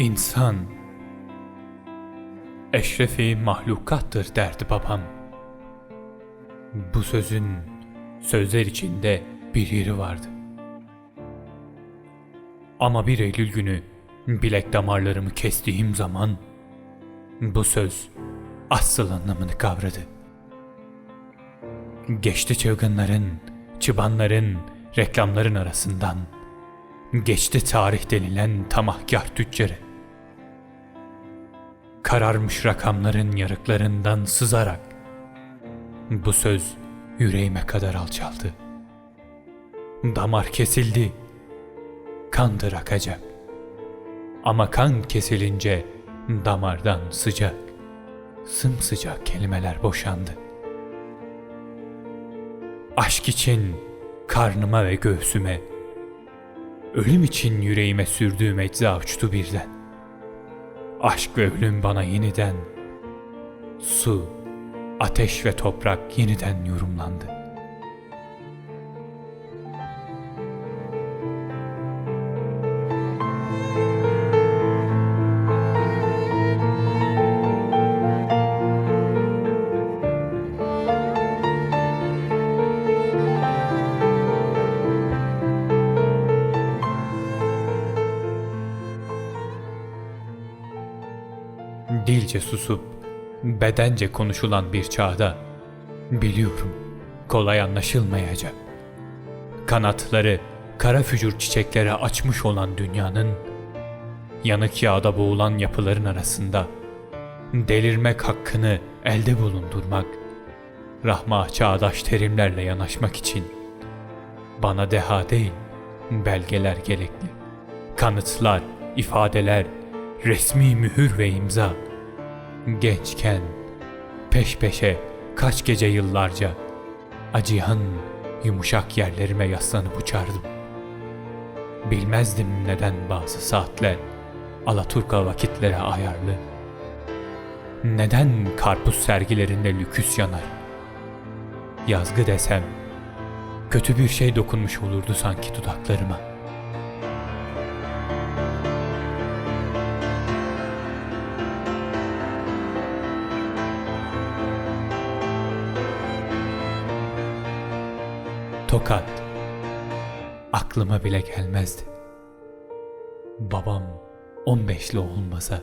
İnsan eşrefi mahlukattır derdi babam. Bu sözün sözler içinde bir yeri vardı. Ama bir Eylül günü bilek damarlarımı kestiğim zaman bu söz asıl anlamını kavradı. Geçti çılgınların, çıbanların, reklamların arasından. Geçti tarih denilen tamahkar tüccarı. Kararmış rakamların yarıklarından sızarak bu söz yüreğime kadar alçaldı. Damar kesildi. Kandır akacak. Ama kan kesilince damardan sıcak, sımsıcak kelimeler boşandı. Aşk için karnıma ve göğsüme, ölüm için yüreğime sürdüğüm ecza uçtu birden. Aşk ve ölüm bana yeniden, su, ateş ve toprak yeniden yorumlandı. Dilce susup, bedence konuşulan bir çağda, biliyorum kolay anlaşılmayacak. Kanatları kara fücur çiçeklere açmış olan dünyanın, yanık yağda boğulan yapıların arasında, delirmek hakkını elde bulundurmak, rahma çağdaş terimlerle yanaşmak için, bana deha değil, belgeler gerekli. Kanıtlar, ifadeler, resmi mühür ve imza. Gençken peş peşe kaç gece yıllarca acıyan yumuşak yerlerime yaslanıp uçardım. Bilmezdim neden bazı saatler Alaturka vakitlere ayarlı. Neden karpuz sergilerinde lüküs yanar? Yazgı desem kötü bir şey dokunmuş olurdu sanki dudaklarıma. Tokat. Aklıma bile gelmezdi. Babam 15'li olmasa